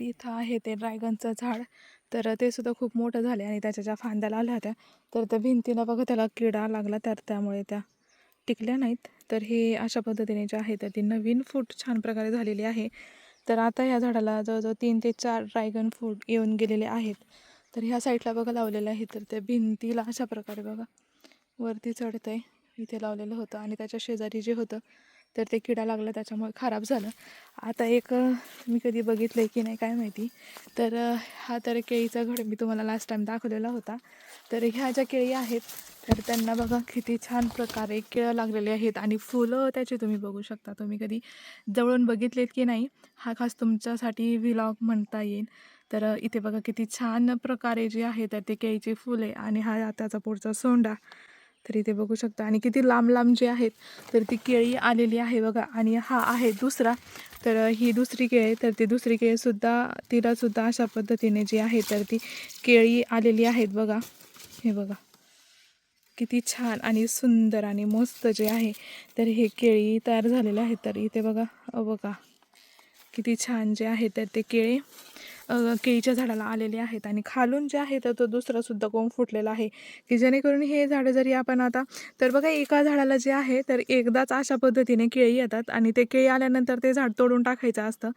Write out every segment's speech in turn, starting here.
तर इथं आहे ते ड्रॅगनचं झाड. तर ते सुद्धा खूप मोठं झाले आणि त्याच्या ज्या फांद्याला आल्या होत्या तर त्या भिंतीला बघा त्याला किडा लागला तर त्यामुळे त्या टिकल्या नाहीत. तर हे अशा पद्धतीने जे आहे तर ती नवीन फूट छान प्रकारे झालेली आहे. तर आता या झाडाला जवळजवळ तीन ते चार ड्रॅगन फ्रूट येऊन गेलेले आहेत. तर ह्या साईडला बघा लावलेलं आहे तर त्या भिंतीला अशा प्रकारे बघा वरती चढतंय इथे लावलेलं होतं आणि त्याच्या शेजारी जे होतं तर ते किडा लागला त्याच्यामुळे खराब झालं. आता एक मी कधी बघितलं आहे की नाही काय माहिती. तर हा तर केळीचा घड मी तुम्हाला लास्ट टाईम दाखवलेला होता. तर ह्या ज्या केळी आहेत तर त्यांना बघा किती छान प्रकारे केळं लागलेले आहेत आणि फुलं त्याची तुम्ही बघू शकता. तुम्ही कधी जवळून बघितलेत की नाही हा खास तुमच्यासाठी व्हिलॉग म्हणता येईल. तर इथे बघा किती छान प्रकारे जे आहे तर ते केळीचे फुले आणि हा त्याचा पुढचा सोंडा. तर इथे बघू शकता. आणि किती लांब लांब जे आहेत तर ती केळी आलेली आहे बघा. आणि हा आहे दुसरा. तर ही दुसरी केळी तर ती दुसरी केळीसुद्धा तिलासुद्धा अशा पद्धतीने जी आहे तर ती केळी आलेली आहेत बघा. हे बघा. किती छान आणि सुंदर आणि मस्त जे आहे तर हे केळी तयार झालेले आहेत. तर इथे बघा अ बघा. किती छान जे आहे तर ते केळे. केळीच्या झाडाला आलेले आहेत आणि खालून जे आहे तर तो दुसरा सुद्धा कोंब फुटलेला आहे. की जेणेकरून हे झाडं जरी आपण आता तर बघा एका झाडाला जे आहे तर एकदाच अशा पद्धतीने केळी येतात आणि ते केळी आल्यानंतर ते झाड तोडून टाकायचं असतं.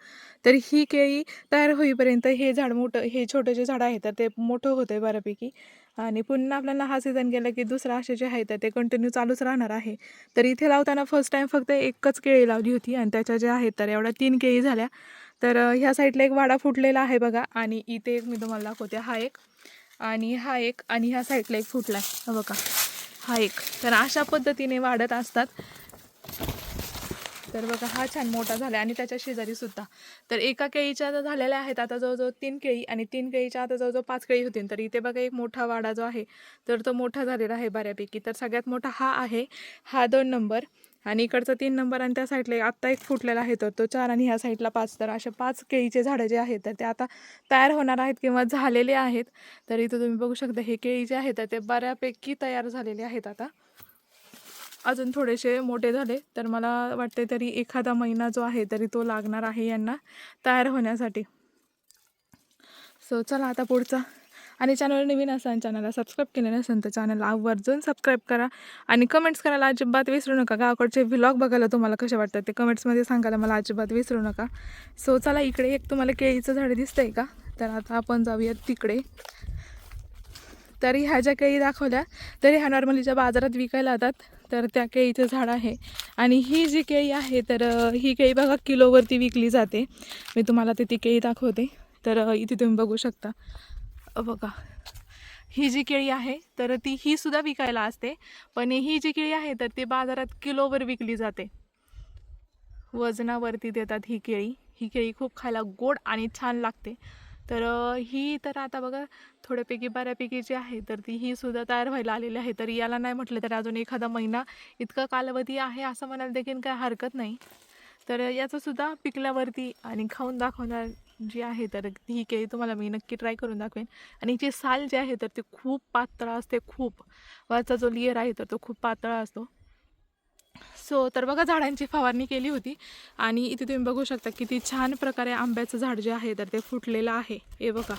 तर ही केळी तयार होईपर्यंत हे झाड मोठं हे छोटं जे झाड आहे तर ते मोठं होतं आहे बऱ्यापैकी. आणि पुन्हा आपल्याला हा सीझन गेला की दुसरा असे जे आहे तर ते कंटिन्यू चालूच राहणार आहे. तर इथे लावताना फर्स्ट टाईम फक्त एकच केळी लावली होती आणि त्याच्या ज्या आहेत तर एवढ्या तीन केळी झाल्या. तर ह्या साईडला एक वाडा फुटलेला आहे बघा आणि इथे एक मी तुम्हाला दाखवते. हा एक आणि हा एक आणि ह्या साईडला एक फुटला आहे. बघा. हा एक. तर अशा पद्धतीने वाढत असतात. तर बघा हा छान मोठा झाला आणि त्याच्या शेजारी सुद्धा. तर एका केळीच्या आता झालेल्या आहेत. आता जवळजवळ तीन केळी आणि तीन केळीच्या आता जवळजवळ पाच केळी होतील. तर इथे बघा एक मोठा वाडा जो आहे तर तो मोठा झालेला आहे बऱ्यापैकी. तर सगळ्यात मोठा हा आहे. हा दोन नंबर. आणि इकडचा तीन नंबर आणि त्या साईडला एक- आत्ता एक फुटलेला आहे तर तो चार आणि ह्या साईडला पाच. तर असे पाच केळीचे झाडं जे आहेत तर ते आता तयार होणार आहेत किंवा झालेले आहेत. तर इथं तुम्ही बघू शकता हे केळी जे आहेत तर ते बऱ्यापैकी तयार झालेले आहेत आता. अजून थोडेसे मोठे झाले तर मला वाटते तरी एखादा महिना जो आहे तरी तो लागणार आहे यांना तयार होण्यासाठी. सो चला आता पुढचा. आणि चॅनल नवीन असाल चॅनलला सबस्क्राईब केले नसेल तर चॅनलला आवर्जून सबस्क्राईब करा. आणि कमेंट्स करायला अजिबात विसरू नका. गावाकडचे व्लॉग बघायला तुम्हाला कसे वाटतात ते कमेंट्समध्ये सांगायला मला अजिबात विसरू नका. सो चला इकडे एक तुम्हाला केळीचं झाड दिसतंय का? तर आता आपण जाऊयात तिकडे. तरी ह्या ज्या केळी दाखवल्या तरी ह्या नॉर्मली ज्या बाजारात विकायला जातात तर त्या केळीचं झाड आहे. आणि ही जी केळी आहे तर ही केळी बघा किलोवरती विकली जाते. मी तुम्हाला तिथे केळी दाखवते. तर इथे तुम्ही बघू शकता. बघा. ही जी केळी आहे तर ती ही सुद्धा विकायला असते. पण ही जी केळी आहे तर ती बाजारात किलोवर विकली जाते. वजनावरती देतात ही केळी. ही केळी खूप खायला गोड आणि छान लागते. तर ही तर आता बघा थोड्यापैकी बऱ्यापैकी जी आहे तर ती ही सुद्धा तयार व्हायला आलेली आहे. तर याला नाही म्हटलं तर अजून एखादा महिना इतका कालावधी आहे असं म्हणायला देखील काय हरकत नाही. तर याचंसुद्धा पिकल्यावरती आणि खाऊन दाखवणार जी आहे तर ही केळी तुम्हाला मी नक्की ट्राय करून दाखवेन. आणि हिची साल जी आहे तर ती खूप पातळ असते खूप. वरचा जो लेअर आहे तर तो खूप पातळा असतो. सो तर बघा झाडांची फवारणी केली होती. आणि इथे तुम्ही बघू शकता किती छान प्रकारे आंब्याचं झाड जे आहे तर ते फुटलेलं आहे. हे बघा.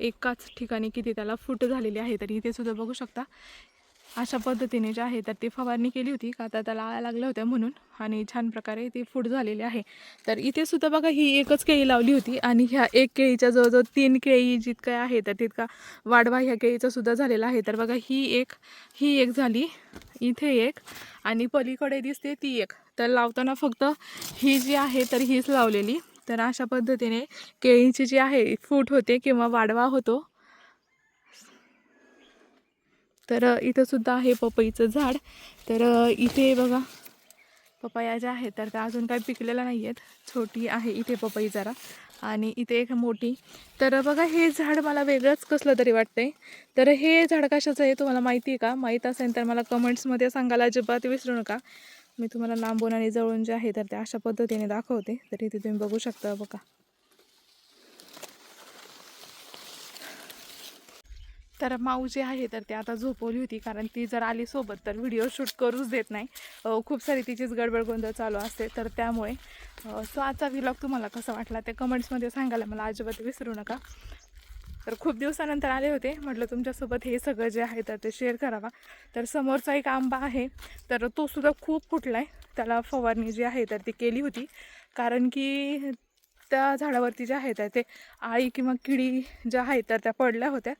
एकाच ठिकाणी किती त्याला फुट झालेली आहे तर इथे सुद्धा बघू शकता. अशा पद्धतीने जे आहे तर ती फवारणी केली होती. का आता त्याला आळ्या लागल्या होत्या म्हणून आणि छान प्रकारे ती फूट झालेली आहे. तर इथे सुद्धा बघा ही एकच केळी लावली होती आणि ह्या एक केळीच्या जवळजवळ तीन केळी जितक्या आहे तर तितका वाढवा ह्या केळीचा सुद्धा झालेला आहे. तर बघा ही एक ही एक झाली इथे एक आणि पलीकडे दिसते ती एक. तर लावताना फक्त ही जी आहे तर हीच लावलेली. तर अशा पद्धतीने केळीची जी आहे फूट होते किंवा वाढवा होतो. तर इथंसुद्धा आहे पपईचं झाड. तर इथे बघा पपया ज्या आहेत तर त्या अजून काही पिकलेल्या नाही आहेत छोटी आहे इथे पपई जरा आणि इथे एक मोठी. तर बघा हे झाड मला वेगळंच कसलं तरी वाटतंय. तर हे झाड कशाचं आहे तुम्हाला माहिती आहे का? माहीत असेल तर मला कमेंट्समध्ये सांगायला अजिबात विसरू नका. मी तुम्हाला लांबून आणि जवळून जे आहे तर ते अशा पद्धतीने दाखवते. तर इथे तुम्ही बघू शकता बघा. तर माऊ जी आहे तर ती आता झोपवली होती. कारण ती जर आली सोबत तर व्हिडिओ शूट करूच देत नाही. खूप सारी तिचीच गडबड गोंधळ चालू असते. तर त्यामुळे सो आजचा व्लॉग तुम्हाला कसा वाटला ते कमेंट्समध्ये सांगायला मला अजिबात विसरू नका. तर खूप दिवसानंतर आले होते. म्हटलं तुमच्यासोबत हे सगळं जे आहे तर ते शेअर करावा. तर समोरचा एक आंबा आहे. तर तो सुद्धा खूप फुटला आहे त्याला फवारणी जी आहे तर ती केली होती. कारण की त्या झाडावरती ज्या आहेत तर ते आळी किंवा किडी ज्या आहेत तर त्या पडल्या होत्या.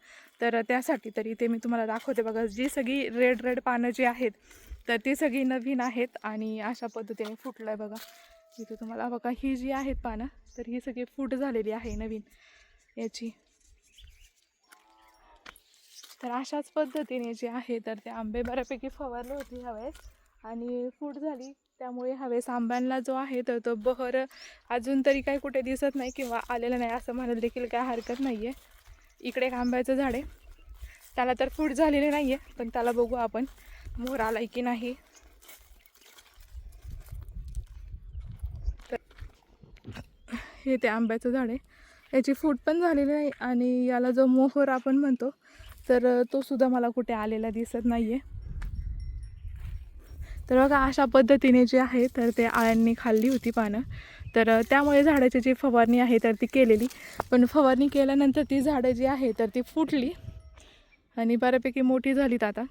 तर त्यासाठी तरी ते मी तुम्हाला दाखवते. बघा जी सगळी रेड रेड पानं जी आहेत तर ती सगळी नवीन आहेत आणि अशा पद्धतीने फुटलं आहे बघा. इथे तुम्हाला बघा ही जी आहेत पानं तर ही सगळी फूट झालेली आहे नवीन याची. तर अशाच पद्धतीने जे आहे तर ते आंबे बऱ्यापैकी फवारले होते ह्यावेळेस आणि फूट झाली. त्यामुळे हवेस आंब्यांना जो आहे तर तो बहर अजून तरी काही कुठे दिसत नाही किंवा आलेला नाही असं म्हणायला देखील काय हरकत नाही आहे इकडे एक आंब्याचं झाड. आहे त्याला तर फूट झालेली नाही आहे पण त्याला बघू आपण मोर आलाय की नाही. तर हे ते आंब्याचं झाड आहे. याची फूट पण झालेली नाही आणि याला जो मोहर आपण म्हणतो तर तो सुद्धा मला कुठे आलेला दिसत नाही आहे तर बघा अशा पद्धतीने जे आहे तर ते आळ्यांनी खाल्ली होती पानं. तर त्यामुळे झाडाची जी फवारणी आहे तर ती केलेली. पण फवारणी केल्यानंतर ती झाडं जी आहे तर ती फुटली आणि बऱ्यापैकी मोठी झालीत आता.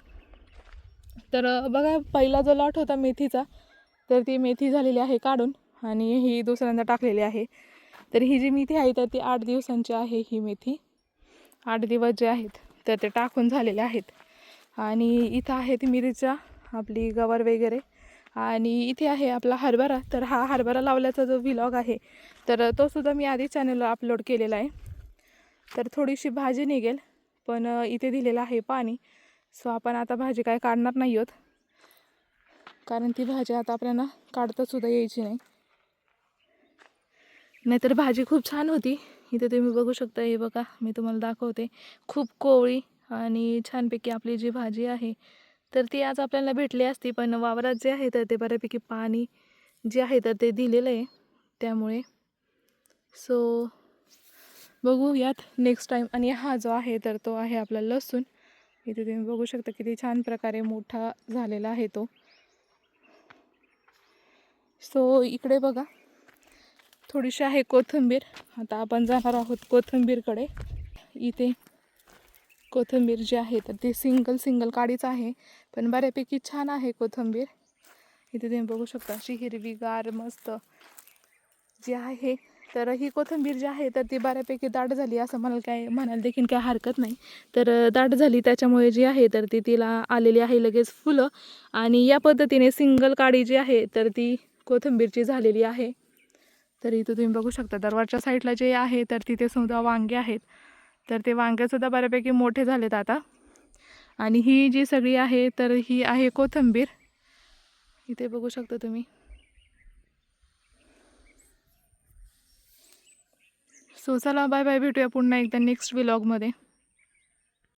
तर बघा पहिला जो लॉट होता मेथीचा तर ती मेथी झालेली आहे काढून आणि ही दुसऱ्यांदा टाकलेली आहे. तर ही जी मेथी आहे तर ती आठ दिवसांची आहे ही मेथी. आठ दिवस जे आहेत तर ते टाकून झालेले आहेत. आणि इथं आहेत ती आपली गवार वगैरे. आणि इथे आहे आपला हरभरा. तर हा हरभरा लावल्याचा जो व्हिलॉग आहे तर तोसुद्धा मी आधी चॅनलला अपलोड केलेला आहे. तर थोडीशी भाजी निघेल पण इथे दिलेलं आहे पाणी. सो आपण आता भाजी काय काढणार नाही आहोत. कारण ती भाजी आता आपल्याला काढतासुद्धा यायची नाही. नाहीतर भाजी खूप छान होती. इथे तुम्ही बघू शकता हे बघा मी तुम्हाला दाखवते. खूप कोवळी आणि छानपैकी आपली जी भाजी आहे तर ती आज आपल्याला भेटली असती पण वावरात जे आहे तर ते बऱ्यापैकी पाणी जे आहे तर ते दिलेलं आहे त्यामुळे. सो बघू यात नेक्स्ट टाईम आणि हा जो आहे तर तो आहे आपला लसूण. इथे तुम्ही बघू शकता किती छान प्रकारे मोठा झालेला आहे तो. सो इकडे बघा. थोडीशी आहे कोथिंबीर. आता आपण जाणार आहोत कोथिंबीरकडे. इथे कोथिंबीर जी आहे तर ती सिंगल सिंगल काडीच आहे. पण बऱ्यापैकी छान आहे कोथिंबीर. इथे तुम्ही बघू शकता अशी हिरवीगार मस्त जी आहे. तर ही कोथिंबीर जी आहे तर ती बऱ्यापैकी दाट झाली असं मला काय म्हणायला देखील काय हरकत नाही. तर दाट झाली त्याच्यामुळे जी आहे तर ती तिला आलेली आहे लगेच फुलं. आणि या पद्धतीने सिंगल काडी जी आहे तर ती कोथिंबीरची झालेली आहे. तर इथं तुम्ही बघू शकता दरवाजच्या साईडला जे आहे तर तिथे सुद्धा वांगे आहेत. तर ते वांगेसुद्धा बऱ्यापैकी मोठे झालेत आता. आणि ही जी सगळी आहे तर ही आहे कोथिंबीर. इथे बघू शकता तुम्ही. सो चला बाय बाय भेटूया पुन्हा एकदा नेक्स्ट व्लॉगमध्ये